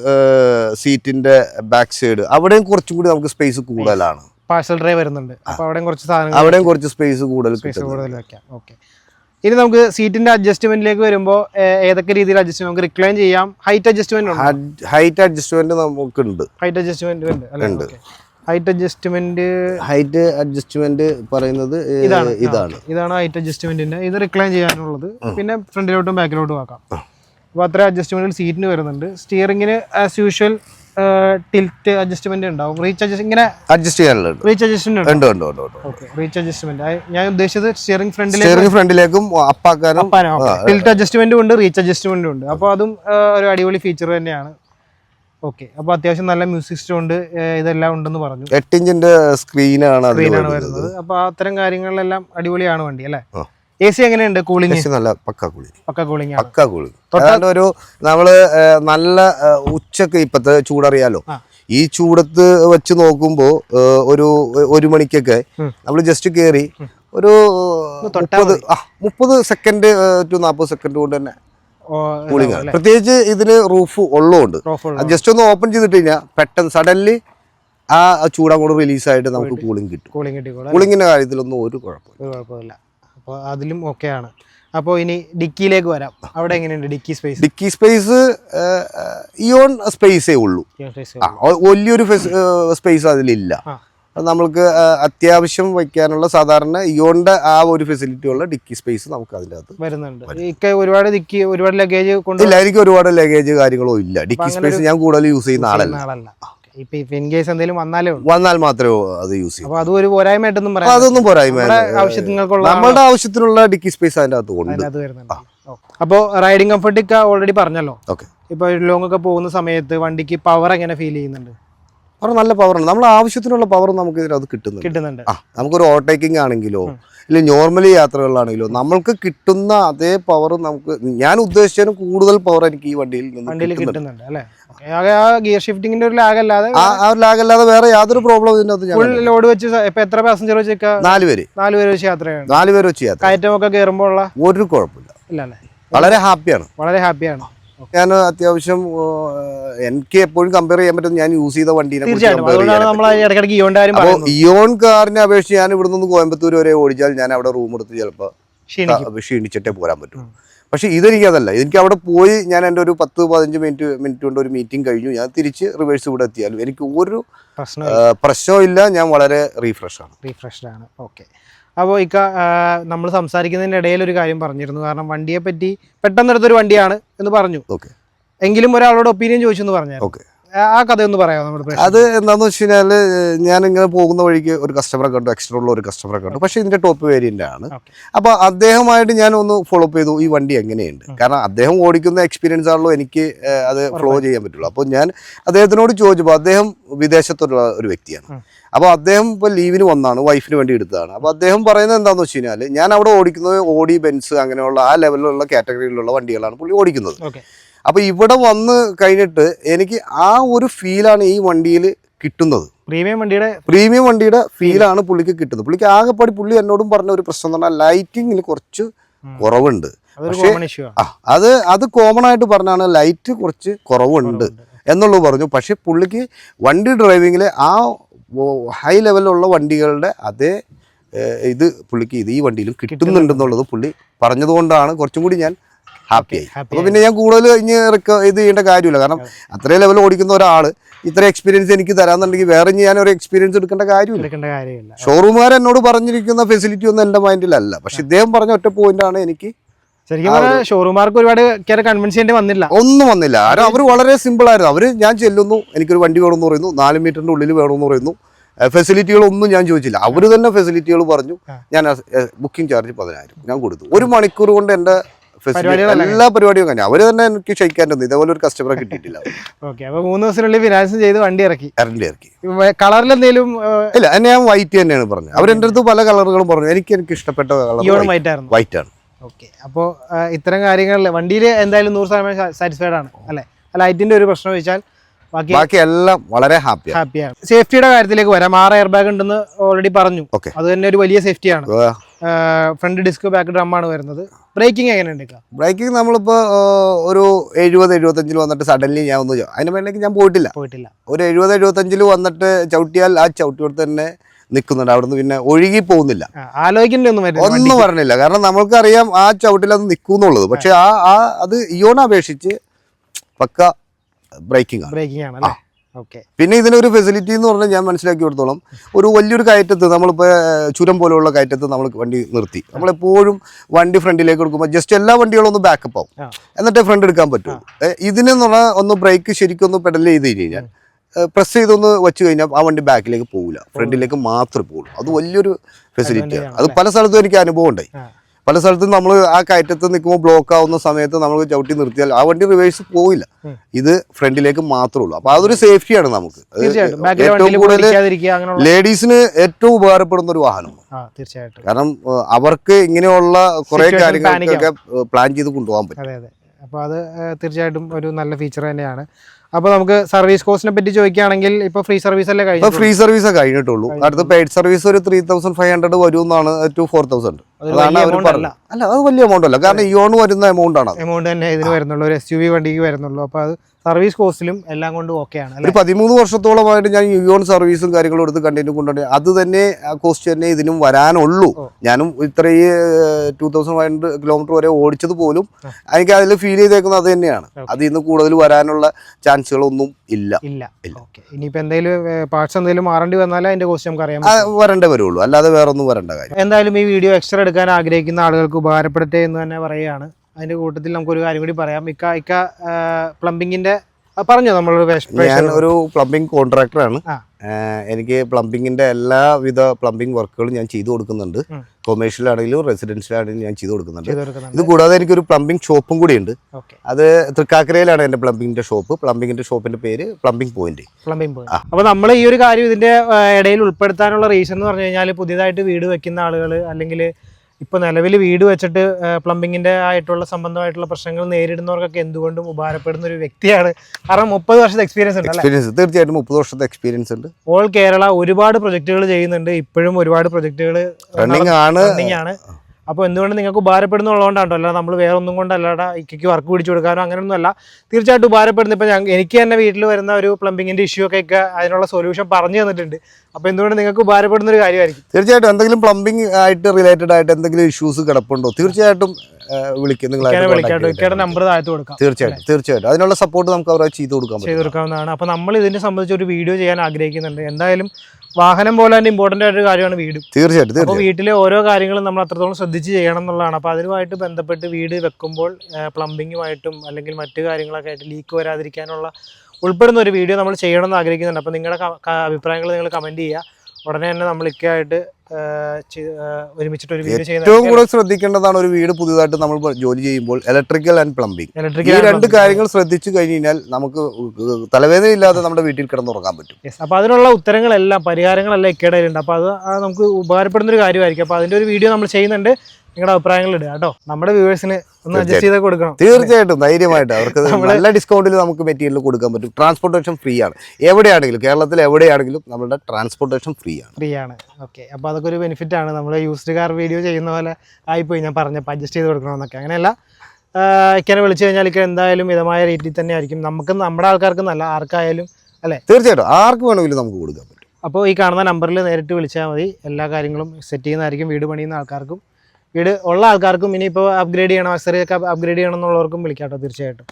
സീറ്റിന്റെ ബാക്ക് സൈഡ് അവിടെയും കുറച്ചും കൂടി നമുക്ക് സ്പേസ് കൂടുതലാണ്. പാർസൽ ഡ്രൈവ് വരുന്നുണ്ട്. അവിടെയും കുറച്ച് സാധനങ്ങൾ അവിടെയും കുറച്ച് സ്പേസ് കൂടുതൽ സ്പേസ് കൂടുതൽ വെക്കാം. ഓക്കെ ഇനി നമുക്ക് സീറ്റിന്റെ അഡ്ജസ്റ്റ്മെന്റിലേക്ക് വരുമ്പോൾ ഏതൊക്കെ രീതിയിൽ അഡ്ജസ്റ്റ് നമുക്ക് റിക്ലൈൻ ചെയ്യാം? ഹൈറ്റ് അഡ്ജസ്റ്റ്മെന്റ് ഹൈറ്റ് അഡ്ജസ്റ്റ്മെന്റ് നമുക്ക് ഉണ്ട് ഹൈറ്റ് അഡ്ജസ്റ്റ്മെന്റ് ഉണ്ട് ഹൈറ്റ് അഡ്ജസ്റ്റ്മെന്റ് ഹൈറ്റ് അഡ്ജസ്റ്റ്മെന്റ് പറയുന്നത് ഇതാണ്. ഇതാണ്. ഇതാണ് ഹൈറ്റ് അഡ്ജസ്റ്റ്മെന്റിന്റെ ഇത് റിക്ലൈൻ ചെയ്യാനുള്ളത്. പിന്നെ ഫ്രണ്ടിലോട്ടും ബാക്കിലോട്ടും ആക്കാം. അപ്പോൾ അത്ര അഡ്ജസ്റ്റ്മെന്റിൽ സീറ്റിന് വരുന്നുണ്ട്. സ്റ്റിയറിംഗിന് ആസ് യൂഷ്വൽ ടിൽറ്റ് അഡ്ജസ്റ്റ്മെന്റ് ഉണ്ടാവും. റീച്ച് അഡ്ജസ്റ്റ് ഇങ്ങനെ അഡ്ജസ്റ്റ് ചെയ്യാനുള്ളത് റീച്ച് അഡ്ജസ്റ്റ്മെന്റ് ഉണ്ട്. ഉണ്ട് ഉണ്ട് ഉണ്ട് റീച്ച് അഡ്ജസ്റ്റ്മെന്റ് ഞാൻ ഉദ്ദേശിച്ചത് സ്റ്റിയറിംഗ് ഫ്രണ്ടിലേക്ക് സ്റ്റിയറിംഗ് ഫ്രണ്ടിലേക്കും അപ്പാക്കാനും ടിൽറ്റ് അഡ്ജസ്റ്റ്മെന്റും ഉണ്ട് റീച്ച് അഡ്ജസ്റ്റ്മെന്റും ഉണ്ട്. അപ്പോൾ അതും ഒരു അടിപൊളി ഫീച്ചർ തന്നെയാണ്. ഓക്കെ അപ്പോൾ അത്യാവശ്യം നല്ല മ്യൂസിക് സിസ്റ്റം ഉണ്ട്. ഇതെല്ലാം ഉണ്ടെന്ന് പറഞ്ഞു. എട്ട് ഇഞ്ചിന്റെ സ്ക്രീനാണ് സ്ക്രീനാണ് വരുന്നത്. അപ്പോൾ അത്തരം കാര്യങ്ങളിലെല്ലാം അടിപൊളിയാണ് വണ്ടി അല്ലേ. എ സി എങ്ങനെയുണ്ട് കൂളിംഗ് നല്ല പക്ക കൂളിംഗ് പക്ക കൂളിംഗ് പക്ക കൂളിംഗ് അതാണ്ട് ഒരു നമ്മൾ നല്ല ഉച്ചയ്ക്ക് ഇപ്പത്തെ ചൂടറിയാലോ? ഈ ചൂടത്ത് വെച്ച് നോക്കുമ്പോ ഒരു ഒരു മണിക്കൊക്കെ നമ്മൾ ജസ്റ്റ് കയറി ഒരു മുപ്പത് ആ മുപ്പത് സെക്കൻഡ് ടു നാൽപ്പത് സെക്കൻഡ് കൊണ്ട് തന്നെ കൂളിംഗ് ആണ്. പ്രത്യേകിച്ച് ഇതിന് റൂഫ് ഉള്ളതുകൊണ്ട് ജസ്റ്റ് ഒന്ന് ഓപ്പൺ ചെയ്തിട്ട് കഴിഞ്ഞാൽ പെട്ടെന്ന് സഡൻലി ആ ചൂട് അങ്ങോട്ട് റിലീസായിട്ട് നമുക്ക് കൂളിംഗ് കിട്ടും. കൂളിംഗ് കിട്ടിക്കോളാം കൂളിങ്ങിന്റെ കാര്യത്തിലൊന്നും ഒരു കുഴപ്പമില്ല. അപ്പോൾ അതിലും ഓക്കെയാണ് അപ്പോൾ ഇനി ഡിക്കിയിലേക്ക് വരാം. അവിടെ എങ്ങനെയുണ്ട് dicky space dicky space Eon സ്പേസേ ഉള്ളൂ. ആ വലിയൊരു സ്പേസ് അതിലില്ല. ആ. അത് നമ്മൾക്ക് ആ, അത്യാവശ്യം വയ്ക്കാനുള്ള സാധാരണ ഇയോണിന്റെ ആ ഒരു ഫെസിലിറ്റി ഉള്ള ഡിക്കി സ്പേസ് നമുക്ക് അതിനകത്ത് വരുന്നുണ്ട്. ഇക്ക ഒരുപാട് ഡിക്കി ഒരുപാട് ലഗേജ് കൊണ്ട് ഇല്ല എനിക്ക് ഒരുപാട് ലഗേജ് കാര്യങ്ങളോ ഇല്ല. ഡിക്കി സ്പേസ് ഞാൻ കൂടുതൽ യൂസ് ചെയ്യുന്ന ആളല്ല. ആളല്ല. ഇപ്പൊ ഇൻ കേസ് എന്തെങ്കിലും വന്നാലേ വന്നാൽ മാത്രമേ അത് യൂസ് ചെയ്യൂ. അപ്പൊ അതും ഒരു പോരായ്മയായിട്ടൊന്നും പറയാം അതൊന്നും പോരായ്മ നമ്മുടെ ആവശ്യത്തിനുള്ള നമ്മളുടെ ആവശ്യത്തിനുള്ള ഡിക്കി സ്പേസ് അതിന്റെ അകത്ത് ഉണ്ട് അപ്പോൾ റൈഡിംഗ് കംഫർട്ട് ഓൾറെഡി പറഞ്ഞല്ലോ. ഓക്കെ ഇപ്പൊ ലോങ് ഒക്കെ പോകുന്ന സമയത്ത് വണ്ടിക്ക് പവർ എങ്ങനെ ഫീൽ ചെയ്യുന്നുണ്ട്? പവർ നല്ല പവറാണ് നമ്മൾ ആവശ്യത്തിനുള്ള പവർ നമുക്ക് ഇതിനകത്ത് കിട്ടുന്നുണ്ട്. കിട്ടുന്നുണ്ട്. ആ നമുക്കൊരു ഓവർടേക്കിംഗ് ആണെങ്കിലോ ഇല്ല നോർമലി യാത്രകളിലാണെങ്കിലോ നമ്മൾക്ക് കിട്ടുന്ന അതേ പവർ നമുക്ക് ഞാൻ ഉദ്ദേശിച്ചതിന് കൂടുതൽ പവർ എനിക്ക് ഈ വണ്ടിയിൽ നിന്ന് കിട്ടുന്നുണ്ട്. ഗിയർ ഷിഫ്റ്റിങ്ങിന്റെ ഒരു ലാഗ് അല്ലാതെ ആ ഒരു ലാഗ് അല്ലാതെ വേറെ യാതൊരു പ്രോബ്ലം ഇതിനകത്ത് ലോഡ് വെച്ച് ഇപ്പൊ എത്ര പാസഞ്ചർ വെച്ച് നാല് പേര്. നാല് പേര് വെച്ച് യാത്രയാണ് നാല് പേര് വെച്ച് യാത്ര കയറ്റമൊക്കെ കയറുമ്പോൾ ഉള്ള? ഒരു കുഴപ്പമില്ല. ഇല്ല വളരെ ഹാപ്പിയാണ് വളരെ ഹാപ്പിയാണ് ഞാൻ അത്യാവശ്യം എനിക്ക് എപ്പോഴും കമ്പയർ ചെയ്യാൻ പറ്റും ഞാൻ യൂസ് ചെയ്ത വണ്ടീനെ ഇയോൺ കാറിനെ അപേക്ഷിച്ച് ഞാൻ ഇവിടെ നിന്ന് കോയമ്പത്തൂർ വരെ ഓടിച്ചാൽ ഞാൻ അവിടെ റൂം എടുത്ത് ചിലപ്പോൾ ക്ഷീണിച്ചിട്ടേ പോരാൻ പറ്റും. പക്ഷേ ഇതെനിക്ക് അതല്ല. എനിക്ക് അവിടെ പോയി ഞാൻ എന്റെ ഒരു പത്ത് പതിനഞ്ച് മിനിറ്റ് മിനിറ്റ് കൊണ്ട് ഒരു മീറ്റിംഗ് കഴിഞ്ഞു. ഞാൻ തിരിച്ച് റിവേഴ്സ് ഇവിടെ എത്തിയാലും എനിക്ക് ഒരു പ്രശ്നം പ്രശ്നവും ഇല്ല. ഞാൻ വളരെ റീഫ്രഷ് ആണ്. റീഫ്രഷ്ഡ് ആണ്. ഓക്കെ. അപ്പോൾ ഇക്ക നമ്മൾ സംസാരിക്കുന്നതിന്റെ ഇടയിൽ ഒരു കാര്യം പറഞ്ഞിരുന്നു. കാരണം വണ്ടിയെ പറ്റി പെട്ടെന്നെടുത്തൊരു വണ്ടിയാണ് എന്ന് പറഞ്ഞു. ഓക്കെ. എങ്കിലും ഒരാളോട് ഒപ്പീനിയൻ ചോദിച്ചെന്ന് പറഞ്ഞു ഓക്കെ. ആ കഥ ഒന്ന് പറയാമോ നമ്മുടെ അത് എന്താന്ന് വെച്ച് കഴിഞ്ഞാൽ ഞാൻ ഇങ്ങനെ പോകുന്ന വഴിക്ക് ഒരു കസ്റ്റമറെ കണ്ടു എക്സ്ട്രാ ഉള്ള ഒരു കസ്റ്റമറെ കണ്ടു പക്ഷേ ഇതിന്റെ ടോപ്പ് വേരിയന്റ് ആണ്. അപ്പോൾ അദ്ദേഹമായിട്ട് ഞാൻ ഒന്ന് ഫോളോ അപ്പ് ചെയ്തു ഈ വണ്ടി എങ്ങനെയുണ്ട്? കാരണം അദ്ദേഹം ഓടിക്കുന്ന എക്സ്പീരിയൻസ് ആണല്ലോ എനിക്ക് അത് ഫ്ലോ ചെയ്യാൻ പറ്റുള്ളൂ. അപ്പോൾ ഞാൻ അദ്ദേഹത്തിനോട് ചോദിച്ചപ്പോൾ അദ്ദേഹം വിദേശത്തുള്ള ഒരു വ്യക്തിയാണ്. അപ്പോൾ അദ്ദേഹം ഇപ്പോൾ ലീവിന് വന്നാണ് വൈഫിന് വേണ്ടി എടുത്തതാണ്. അപ്പോൾ അദ്ദേഹം പറയുന്നത് എന്താണെന്ന് വെച്ച് കഴിഞ്ഞാൽ ഞാൻ അവിടെ ഓടിക്കുന്നത് ഓടി ബെൻസ് അങ്ങനെയുള്ള ആ ലെവലിലുള്ള കാറ്റഗറിയിലുള്ള വണ്ടികളാണ് പുള്ളി ഓടിക്കുന്നത്. അപ്പോൾ ഇവിടെ വന്ന് കഴിഞ്ഞിട്ട് എനിക്ക് ആ ഒരു ഫീലാണ് ഈ വണ്ടിയിൽ കിട്ടുന്നത്. പ്രീമിയം വണ്ടിയുടെ പ്രീമിയം വണ്ടിയുടെ ഫീലാണ് പുള്ളിക്ക് കിട്ടുന്നത്. പുള്ളിക്ക് ആകെപ്പാടി പുള്ളി എന്നോടും പറഞ്ഞ ഒരു പ്രശ്നം എന്ന് പറഞ്ഞാൽ ലൈറ്റിങ്ങിന് കുറച്ച് കുറവുണ്ട്. പക്ഷേ- അത് അത് കോമൺ ആയിട്ട് പറഞ്ഞാണ് ലൈറ്റ് കുറച്ച് കുറവുണ്ട് എന്നുള്ളത് പറഞ്ഞു. പക്ഷെ പുള്ളിക്ക് വണ്ടി ഡ്രൈവിങ്ങിൽ ആ ഹൈ ലെവലിലുള്ള വണ്ടികളുടെ അതേ ഇത് പുള്ളിക്ക് ഇത് ഈ വണ്ടിയിലും കിട്ടുന്നുണ്ടെന്നുള്ളത് പുള്ളി പറഞ്ഞതുകൊണ്ടാണ് കുറച്ചും കൂടി ഞാൻ ഹാപ്പിയായി അപ്പോൾ പിന്നെ ഞാൻ കൂടുതൽ ഇനി ഇത് ചെയ്യേണ്ട കാര്യമില്ല. കാരണം അത്രയും ലെവൽ ഓടിക്കുന്ന ഒരാൾ ഇത്ര എക്സ്പീരിയൻസ് എനിക്ക് തരാന്നുണ്ടെങ്കിൽ വേറെ ഞാൻ ഒരു എക്സ്പീരിയൻസ് എടുക്കേണ്ട കാര്യമില്ല. ഷോറൂമുകാർ എന്നോട് പറഞ്ഞിരിക്കുന്ന ഫെസിലിറ്റി ഒന്നും എന്റെ മൈൻഡിലല്ല പക്ഷെ ഇദ്ദേഹം പറഞ്ഞ ഒറ്റ പോയിന്റാണ് എനിക്ക് ശരിക്കും പറഞ്ഞാൽ ഷോറൂമാർക്ക് ഒരുപാട് കൺവിൻസ് ചെയ്യേണ്ടി വന്നില്ല. ഒന്നും വന്നില്ല. ആരും അവർ വളരെ സിമ്പിൾ ആയിരുന്നു. അവർ ഞാൻ ചെല്ലുന്നു. എനിക്കൊരു വണ്ടി വേണമെന്ന് പറയുന്നു. നാല് മീറ്ററിന്റെ ഉള്ളിൽ വേണമെന്ന് പറയുന്നു. ഫെസിലിറ്റികളൊന്നും ഞാൻ ചോദിച്ചില്ല. അവർ തന്നെ ഫെസിലിറ്റികൾ പറഞ്ഞു ഞാൻ ബുക്കിംഗ് ചാർജ് പതിനായിരം ഞാൻ കൊടുത്തു. ഒരു മണിക്കൂർ കൊണ്ട് എന്റെ എല്ലാ പരിപാടിയും കഴിഞ്ഞു അവർ തന്നെ എനിക്ക് ക്ഷയിക്കാൻ തന്നു. ഇതേപോലെ ഒരു കസ്റ്റമറെ കിട്ടിയിട്ടില്ല. ഓക്കെ അപ്പോൾ മൂന്ന് ദിവസത്തിനുള്ളിൽ ഫിനാൻസ് ചെയ്ത് വണ്ടി ഇറക്കി. കറണ്ട് ഇറക്കി കളറിൽ എന്തെങ്കിലും ഇല്ല എന്നെ ഞാൻ വൈറ്റ് തന്നെയാണ് പറഞ്ഞത്. അവരെന്റെ അടുത്ത് പല കളറുകളും പറഞ്ഞു. എനിക്ക് എനിക്ക് ഇഷ്ടപ്പെട്ട കളർ വൈറ്റ് ആണ് വൈറ്റ് ആണ്. ഓക്കെ അപ്പോൾ ഇത്തരം കാര്യങ്ങളിൽ വണ്ടിയിൽ എന്തായാലും നൂറ് ശതമാനം സാറ്റിസ്ഫൈഡ് ആണ് അല്ലേ? ലൈറ്റിന്റെ ഒരു പ്രശ്നം വെച്ചാൽ ബാക്കി ബാക്കി എല്ലാം വളരെ ഹാപ്പി ഹാപ്പിയാണ് സേഫ്റ്റിയുടെ കാര്യത്തിലേക്ക് വരാം. ആറ് എയർ ബാഗ് ഉണ്ടെന്ന് ഓൾറെഡി പറഞ്ഞു. അത് തന്നെ ഒരു വലിയ സേഫ്റ്റിയാണ് ഫ്രണ്ട് ഡിസ്ക് ബാക്ക് ഡ്രം ആണ് വരുന്നത്. ബ്രേക്കിംഗ് എങ്ങനെയുണ്ട്? ബ്രേക്കിംഗ് നമ്മളിപ്പോൾ ഒരു എഴുപത് എഴുപത്തഞ്ചിൽ വന്നിട്ട് സഡൻലി ഞാൻ ഒന്ന് അതിന് മേലേക്ക് ഞാൻ പോയിട്ടില്ല. പോയിട്ടില്ല. ഒരു എഴുപത് എഴുപത്തഞ്ചിൽ വന്നിട്ട് ചവിട്ടിയാൽ ആ ചവിട്ടിയോട് തന്നെ നിൽക്കുന്നുണ്ട്. അവിടുന്ന് പിന്നെ ഒഴുകി പോകുന്നില്ല. ആലോചിക്കേണ്ടി ഒന്നും ഒന്നും പറഞ്ഞില്ല കാരണം നമ്മൾക്കറിയാം ആ ചവിട്ടിൽ അത് നിൽക്കുന്നുള്ളത്. പക്ഷെ ആ ആ അത് ഇയോണ അപേക്ഷിച്ച് പക്ക ബ്രേക്കിംഗ് ആണ്. ബ്രേക്കിംഗ് ആണ് പിന്നെ ഇതിനൊരു ഫെസിലിറ്റി എന്ന് പറഞ്ഞാൽ ഞാൻ മനസ്സിലാക്കി കൊടുത്തോളം ഒരു വലിയൊരു കയറ്റത്ത് നമ്മളിപ്പോൾ ചുരം പോലെയുള്ള കയറ്റത്ത് നമ്മൾ വണ്ടി നിർത്തി. നമ്മളെപ്പോഴും വണ്ടി ഫ്രണ്ടിലേക്ക് എടുക്കുമ്പോൾ ജസ്റ്റ് എല്ലാ വണ്ടികളും ഒന്ന് ബാക്കപ്പ് ആവും. എന്നിട്ട് ഫ്രണ്ട് എടുക്കാൻ പറ്റും. ഇതിനെന്ന് പറഞ്ഞാൽ ഒന്ന് ബ്രേക്ക് ശരിക്കും ഒന്ന് പെഡൽ ചെയ്ത് കഴിഞ്ഞാൽ പ്രസ് ചെയ്തൊന്ന് വെച്ച് കഴിഞ്ഞാൽ ആ വണ്ടി ബാക്കിലേക്ക് പോകില്ല ഫ്രണ്ടിലേക്ക് മാത്രമേ പോകുള്ളൂ അത് വലിയൊരു ഫെസിലിറ്റിയാണ് അത് പല സ്ഥലത്തും എനിക്ക് അനുഭവം ഉണ്ടായി. പല സ്ഥലത്തും നമ്മൾ ആ കയറ്റത്ത് നിൽക്കുമ്പോൾ ബ്ലോക്ക് ആവുന്ന സമയത്ത് നമ്മൾ ചവിട്ടി നിർത്തിയാൽ ആ വണ്ടി റിവേഴ്സ് പോയില്ല ഉം. ഇത് ഫ്രണ്ടിലേക്ക് മാത്രമേ ഉള്ളൂ. അപ്പൊ അതൊരു സേഫ്റ്റിയാണ് നമുക്ക്. ഏറ്റവും കൂടുതൽ ലേഡീസിന് ഏറ്റവും ഉപകാരപ്പെടുന്ന ഒരു വാഹനമാണ്. തീർച്ചയായിട്ടും. കാരണം അവർക്ക് ഇങ്ങനെയുള്ള കുറെ കാര്യങ്ങൾ കാര്യങ്ങൾക്കൊക്കെ പ്ലാൻ ചെയ്ത് കൊണ്ടുപോകാൻ പറ്റും. അപ്പൊ അതെ തീർച്ചയായിട്ടും ഒരു നല്ല ഫീച്ചർ തന്നെയാണ്. അപ്പോൾ നമുക്ക് സർവീസ് കോസ്റ്റിനെ പറ്റി ചോദിക്കുകയാണെങ്കിൽ ഇപ്പോൾ ഫ്രീ സർവീസ് അല്ലേ ഇപ്പൊ കഴിഞ്ഞു ഫ്രീ സർവീസ് കഴിഞ്ഞിട്ടുള്ളൂ. അടുത്ത പെയ്ഡ് സർവീസ് ഒരു ത്രീ തൗസൻഡ് ഫൈവ് ഹൺഡ്രഡ് വരുമെന്നാണ് ടു ഫോർ തൗസൻഡ് അതാണ് അവർ പറഞ്ഞത്. അല്ല. അത് വലിയ എമൗണ്ട് അല്ല. കാരണം ഇയോൺ വരുന്ന എമൗണ്ട് ആണ് എമൗണ്ട് തന്നെ ഇതിന് വരുന്നുള്ളൂ. ഒരു എസ് യു വി വണ്ടിക്ക് വരുന്നുള്ളൂ. അപ്പോൾ അത് സർവീസ് കോസ്റ്റിലും എല്ലാം കൊണ്ടും ഓക്കെയാണ് ആണ് ഒരു പതിമൂന്ന് വർഷത്തോളമായിട്ട് ഞാൻ യുയോൺ സർവീസും കാര്യങ്ങളും എടുത്ത് കണ്ടിന്യൂ കൊണ്ടുപോയി അത് തന്നെ കോസ്റ്റ് തന്നെ ഇതിനും വരാനുള്ളൂ. ഞാനും ഇത്രയും two thousand five hundred kilometre വരെ ഓടിച്ചത് പോലും എനിക്ക് അതിൽ ഫീൽ ചെയ്തേക്കുന്നത് അത് തന്നെയാണ്. അതിൽ നിന്ന് കൂടുതൽ വരാനുള്ള ചാൻസുകളൊന്നും ഇല്ല. ഇല്ല. ഇനിയിപ്പോ എന്തെങ്കിലും പാർട്സ് എന്തെങ്കിലും മാറേണ്ടി വന്നാൽ അതിന്റെ കോസ്റ്റ് നമുക്ക് അറിയാം വരണ്ടേ വരുള്ളൂ. അല്ലാതെ വേറെ ഒന്നും വരണ്ട കാര്യം. എന്തായാലും ഈ വീഡിയോ എക്സ്ട്രാ എടുക്കാൻ ആഗ്രഹിക്കുന്ന ആളുകൾക്ക് ഉപകാരപ്പെടട്ടെ എന്ന് തന്നെ പറയുകയാണ്. അതിന്റെ കൂട്ടത്തിൽ നമുക്കൊരു കാര്യം കൂടി പറയാം. ഇക്ക ഇക്ക പ്ലംബിങ്ങിന്റെ പറഞ്ഞോ നമ്മളൊരു ഞാൻ ഒരു പ്ലംബിംഗ് കോൺട്രാക്ടറാണ്. എനിക്ക് പ്ലംബിങ്ങിന്റെ എല്ലാവിധ പ്ലംബിംഗ് വർക്കുകളും ഞാൻ ചെയ്തു കൊടുക്കുന്നുണ്ട്. ഉം. കൊമേഴ്ഷ്യൽ ആണെങ്കിലും റെസിഡൻഷ്യൽ ആണെങ്കിലും ഞാൻ ചെയ്തു കൊടുക്കുന്നുണ്ട്. ഇത് കൂടാതെ എനിക്കൊരു പ്ലംബിംഗ് ഷോപ്പും കൂടി ഉണ്ട് അത് തൃക്കാക്കരയിലാണ് എന്റെ പ്ലംബിങ്ങിന്റെ ഷോപ്പ് പ്ലംബിങ്ങിന്റെ ഷോപ്പിന്റെ പേര് പ്ലംബിംഗ് പോയിന്റ് പ്ലംബിംഗ് പോയിന്റ് അപ്പോൾ നമ്മൾ ഈ ഒരു കാര്യം ഇതിന്റെ ഇടയിൽ ഉൾപ്പെടുത്താനുള്ള റീസൺ എന്ന് പറഞ്ഞു കഴിഞ്ഞാൽ പുതിയതായിട്ട് വീട് വെക്കുന്ന ആളുകൾ അല്ലെങ്കിൽ ഇപ്പോൾ നിലവിൽ വീട് വെച്ചിട്ട് പ്ലംബിങ്ങിന്റെ ആയിട്ടുള്ള സംബന്ധമായിട്ടുള്ള പ്രശ്നങ്ങൾ നേരിടുന്നവർക്കൊക്കെ എന്തുകൊണ്ടും ഉപകാരപ്പെടുന്ന ഒരു വ്യക്തിയാണ്. കാരണം മുപ്പത് വർഷത്തെ എക്സ്പീരിയൻസ് ഉണ്ട് എക്സ്പീരിയൻസ് തീർച്ചയായിട്ടും മുപ്പത് വർഷത്തെ എക്സ്പീരിയൻസ് ഉണ്ട്. ഓൾ കേരള ഒരുപാട് പ്രൊജക്റ്റുകൾ ചെയ്യുന്നുണ്ട്. ഇപ്പോഴും ഒരുപാട് പ്രൊജക്റ്റുകൾ റണ്ണിങ് ആണ്. റണ്ണിങ് ആണ്. അപ്പോൾ എന്തുകൊണ്ട് നിങ്ങൾക്ക് ഉപകാരപ്പെടുന്നുള്ളതുകൊണ്ടാണ് അല്ല നമ്മൾ വേറെ ഒന്നും കൊണ്ടല്ലടാ ഇക്കയ്ക്ക് വർക്ക് പിടിച്ചു കൊടുക്കാനോ അങ്ങനെയൊന്നും അല്ല തീർച്ചയായിട്ടും ഉപകാരപ്പെടുന്നു. ഇപ്പോൾ ഞാൻ എനിക്ക് തന്നെ വീട്ടിൽ വരുന്ന ഒരു പ്ലംബിങ്ങിന്റെ ഇഷ്യൂ ഒക്കെ ഒക്കെ അതിനുള്ള സൊല്യൂഷൻ പറഞ്ഞു തന്നിട്ടുണ്ട്. അപ്പോൾ എന്തുകൊണ്ട് നിങ്ങൾക്ക് ഉപകാരപ്പെടുന്ന ഒരു കാര്യമായിരിക്കും. തീർച്ചയായിട്ടും എന്തെങ്കിലും പ്ലംബിംഗ് ആയിട്ട് റിലേറ്റഡ് ആയിട്ട് എന്തെങ്കിലും ഇഷ്യൂസ് കിടപ്പുണ്ടോ? തീർച്ചയായിട്ടും വിളിക്കും. നിങ്ങൾ നമ്പർ താഴ്ത്തു കൊടുക്കാം. തീർച്ചയായിട്ടും തീർച്ചയായിട്ടും. അതിനുള്ള സപ്പോർട്ട് നമുക്ക് അവരെ ചെയ്തു കൊടുക്കാം ചെയ്ത് കൊടുക്കാവുന്നതാണ്. അപ്പോൾ നമ്മൾ ഇതിനെ സംബന്ധിച്ച് ഒരു വീഡിയോ ചെയ്യാൻ ആഗ്രഹിക്കുന്നുണ്ട്. എന്തായാലും വാഹനം പോലെ തന്നെ ഇമ്പോർട്ടന്റ് ആയിട്ടൊരു കാര്യമാണ് വീട്. തീർച്ചയായിട്ടും അപ്പോൾ വീട്ടിലെ ഓരോ കാര്യങ്ങളും നമ്മൾ അത്രത്തോളം ശ്രദ്ധിച്ച് ചെയ്യണം എന്നുള്ളതാണ്. അപ്പോൾ അതിനുമായിട്ട് ബന്ധപ്പെട്ട് വീട് വെക്കുമ്പോൾ പ്ലംബിങ്ങുമായിട്ടും അല്ലെങ്കിൽ മറ്റു കാര്യങ്ങളൊക്കെ ആയിട്ട് ലീക്ക് വരാതിരിക്കാനുള്ള ഉൾപ്പെടുന്ന ഒരു വീഡിയോ നമ്മൾ ചെയ്യണം എന്ന് ആഗ്രഹിക്കുന്നുണ്ട്. അപ്പോൾ നിങ്ങളുടെ അഭിപ്രായങ്ങൾ നിങ്ങൾ കമന്റ് ചെയ്യുക. ഉടനെ തന്നെ നമ്മൾ ഇക്കായിട്ട് ഒരുമിച്ചിട്ട് ഒരു വീഡിയോ ഏറ്റവും കൂടുതൽ ശ്രദ്ധിക്കേണ്ടതാണ് ഒരു വീട് പുതിയതായിട്ട് നമ്മൾ ജോലി ചെയ്യുമ്പോൾ ഇലക്ട്രിക്കൽ ആൻഡ് പ്ലംബിംഗ് ഈ രണ്ട് കാര്യങ്ങൾ ശ്രദ്ധിച്ചു കഴിഞ്ഞ് കഴിഞ്ഞാൽ നമുക്ക് തലവേദന ഇല്ലാതെ നമ്മുടെ വീട്ടിൽ കിടന്നുറങ്ങാൻ പറ്റും. അപ്പൊ അപ്പോൾ അതിനുള്ള ഉത്തരങ്ങളെല്ലാം പരിഹാരങ്ങളെല്ലാം അപ്പൊ അപ്പോൾ അത് നമുക്ക് ഉപകാരപ്പെടുന്ന ഒരു കാര്യമായിരിക്കും. അപ്പോൾ അതിന്റെ ഒരു വീഡിയോ നമ്മൾ ചെയ്യുന്നുണ്ട്. നിങ്ങളുടെ അഭിപ്രായങ്ങൾ ഇടുക കേട്ടോ. നമ്മുടെ വ്യൂവേഴ്സിന് ഒന്ന് അഡ്ജസ്റ്റ് ചെയ്ത് കൊടുക്കണം. തീർച്ചയായിട്ടും. ധൈര്യമായിട്ട്. അവർക്ക് നല്ല ഡിസ്കൗണ്ടിൽ നമുക്ക് മെറ്റീരിയൽ കൊടുക്കാൻ പറ്റും. ട്രാൻസ്പോർട്ടേഷൻ ഫ്രീ ആണ്. എവിടെയാണെങ്കിലും കേരളത്തിൽ എവിടെയാണെങ്കിലും നമ്മുടെ ട്രാൻസ്പോർട്ടേഷൻ ഫ്രീ ആണ്. ഫ്രീ ആണ്. ഓക്കെ അപ്പോൾ അതൊക്കെ ഒരു ബെനിഫിറ്റ് ആണ്. നമ്മൾ യൂസ്ഡ് കാർ വീഡിയോ ചെയ്യുന്ന പോലെ ആയിപ്പോയി. ഞാൻ പറഞ്ഞപ്പോൾ അഡ്ജസ്റ്റ് ചെയ്ത് കൊടുക്കണമെന്നൊക്കെ. അങ്ങനെയല്ല. ഇക്കനെ വിളിച്ചു കഴിഞ്ഞാൽ ഇക്ക എന്തായാലും മിതമായ റേറ്റിൽ തന്നെ ആയിരിക്കും. നമുക്ക് നമ്മുടെ ആൾക്കാർക്ക് നല്ല ആർക്കായാലും അല്ലേ? തീർച്ചയായിട്ടും. ആർക്ക് വേണമെങ്കിലും നമുക്ക് കൊടുക്കാൻ പറ്റും. അപ്പോൾ ഈ കാണുന്ന നമ്പറിൽ നേരിട്ട് വിളിച്ചാൽ മതി. എല്ലാ കാര്യങ്ങളും സെറ്റ് ചെയ്യുന്നതായിരിക്കും. വീട് പണിയുന്ന ആൾക്കാർക്കും വീട് ഉള്ള ആൾക്കാർക്കും ഇനിയിപ്പോൾ അപ്ഗ്രേഡ് ചെയ്യണം. അക്സറി ഒക്കെ അപ്ഗ്രേഡ് ചെയ്യണം എന്നുള്ളവർക്കും വിളിക്കാം കേട്ടോ തീർച്ചയായിട്ടും.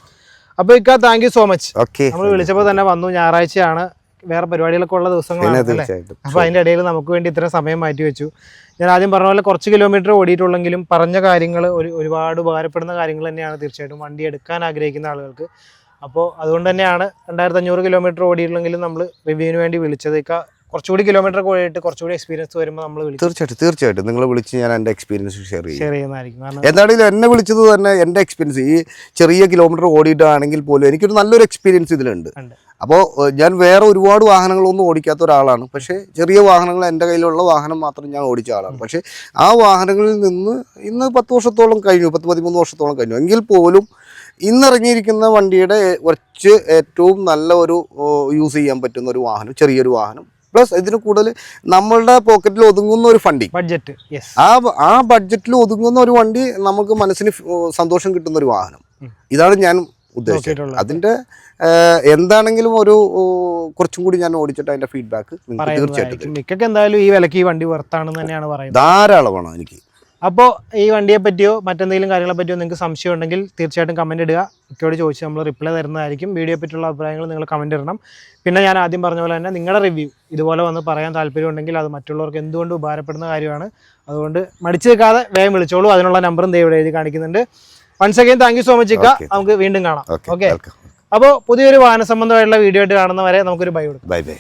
അപ്പോൾ ഇക്ക thank you so much okay നമ്മൾ വിളിച്ചപ്പോൾ തന്നെ വന്നു. ഞായറാഴ്ചയാണ്. വേറെ പരിപാടികളൊക്കെ ഉള്ള ദിവസങ്ങളാണ് തീർച്ചയായിട്ടും. അപ്പോൾ അതിന്റെ ഇടയിൽ നമുക്ക് വേണ്ടി ഇത്രയും സമയം മാറ്റി വെച്ചു. ഞാൻ ആദ്യം പറഞ്ഞ പോലെ കുറച്ച് കിലോമീറ്റർ ഓടിയിട്ടുള്ളെങ്കിലും പറഞ്ഞ കാര്യങ്ങൾ ഒരു ഒരുപാട് ഉപകാരപ്പെടുന്ന കാര്യങ്ങൾ തന്നെയാണ് തീർച്ചയായിട്ടും വണ്ടി എടുക്കാൻ ആഗ്രഹിക്കുന്ന ആളുകൾക്ക്. അപ്പോൾ അതുകൊണ്ട് തന്നെയാണ് രണ്ടായിരത്തി അഞ്ഞൂറ് കിലോമീറ്റർ ഓടിയിട്ടുള്ളെങ്കിലും നമ്മൾ റിവ്യൂവിന് വേണ്ടി വിളിച്ചത്. കുറച്ചുകൂടി കിലോമീറ്റർ ഓടിയിട്ട് കുറച്ചുകൂടി എക്സ്പീരിയൻസ് വരുമ്പോൾ നമ്മൾ തീർച്ചയായിട്ടും തീർച്ചയായിട്ടും. നിങ്ങൾ വിളിച്ച് ഞാൻ എന്റെ എക്സ്പീരിയൻസ് ഷെയർ ചെയ്യും. ഷെയർ ചെയ്യുന്നതായിരിക്കും. എന്താണെങ്കിലും എന്നെ വിളിച്ചത് തന്നെ എന്റെ എക്സ്പീരിയൻസ് ഈ ചെറിയ കിലോമീറ്റർ ഓടിയിട്ടാണെങ്കിൽ പോലും എനിക്കൊരു നല്ലൊരു എക്സ്പീരിയൻസ് ഇതിലുണ്ട്. അപ്പോൾ ഞാൻ വേറെ ഒരുപാട് വാഹനങ്ങളൊന്നും ഓടിക്കാത്ത ഒരാളാണ്. പക്ഷേ ചെറിയ വാഹനങ്ങൾ എന്റെ കയ്യിലുള്ള വാഹനം മാത്രം ഞാൻ ഓടിച്ച ആളാണ്. പക്ഷേ ആ വാഹനങ്ങളിൽ നിന്ന് ഇന്ന് പത്ത് വർഷത്തോളം കഴിഞ്ഞു പത്ത് പതിമൂന്ന് വർഷത്തോളം കഴിഞ്ഞു. എങ്കിൽ പോലും ഇന്നിറങ്ങിയിരിക്കുന്ന വണ്ടിയുടെ കുറച്ച് ഏറ്റവും നല്ല ഒരു യൂസ് ചെയ്യാൻ പറ്റുന്ന ഒരു വാഹനം ചെറിയൊരു വാഹനം. പ്ലസ് ഇതിന് കൂടുതൽ നമ്മളുടെ പോക്കറ്റിൽ ഒതുങ്ങുന്ന ഒരു ഫണ്ടി. ബഡ്ജറ്റ് ആ ആ ബഡ്ജറ്റിൽ ഒതുങ്ങുന്ന ഒരു വണ്ടി നമുക്ക് മനസ്സിന് സന്തോഷം കിട്ടുന്ന ഒരു വാഹനം. ഇതാണ് ഞാൻ ഉദ്ദേശിച്ചത്. അതിന്റെ എന്താണെങ്കിലും ഒരു കുറച്ചും കൂടി ഞാൻ ഓടിച്ചിട്ട് അതിന്റെ ഫീഡ്ബാക്ക് നിങ്ങൾക്ക് തീർച്ചയായിട്ടും മിക്കൊക്കെ എന്തായാലും ഈ വിലക്ക് ഈ വണ്ടി വർത്താണെന്ന് തന്നെയാണ് പറയുന്നത്. ധാരാളമാണ് എനിക്ക്. അപ്പോൾ ഈ വണ്ടിയെ പറ്റിയോ മറ്റെന്തെങ്കിലും കാര്യങ്ങളെ പറ്റിയോ നിങ്ങൾക്ക് സംശയം ഉണ്ടെങ്കിൽ തീർച്ചയായിട്ടും കമന്റ് ഇടുക. ഒക്കെയോട് ചോദിച്ച് നമ്മൾ റിപ്ലൈ തരുന്നതായിരിക്കും. വീഡിയോ പറ്റിയുള്ള അഭിപ്രായങ്ങൾ നിങ്ങൾ കമന്റ് ഇടണം. പിന്നെ ഞാൻ ആദ്യം പറഞ്ഞ പോലെ തന്നെ നിങ്ങളുടെ റിവ്യൂ ഇതുപോലെ വന്ന് പറയാൻ താല്പര്യം ഉണ്ടെങ്കിൽ അത് മറ്റുള്ളവർക്ക് എന്തുകൊണ്ട് ഉപകാരപ്പെടുന്ന കാര്യമാണ്. അതുകൊണ്ട് മടിച്ചു നിൽക്കാതെ വേഗം വിളിച്ചോളൂ. അതിനുള്ള നമ്പറും ദേ ഇവിടെ എഴുതി കാണിക്കുന്നുണ്ട്. Once again thank you so much ഇക്ക. നമുക്ക് വീണ്ടും കാണാം. ഓക്കെ അപ്പോൾ പുതിയൊരു വാഹന സംബന്ധമായിട്ടുള്ള വീഡിയോ ആയിട്ട് കാണുന്നവരെ നമുക്കൊരു ബൈ കൊടുക്കാം. Bye bye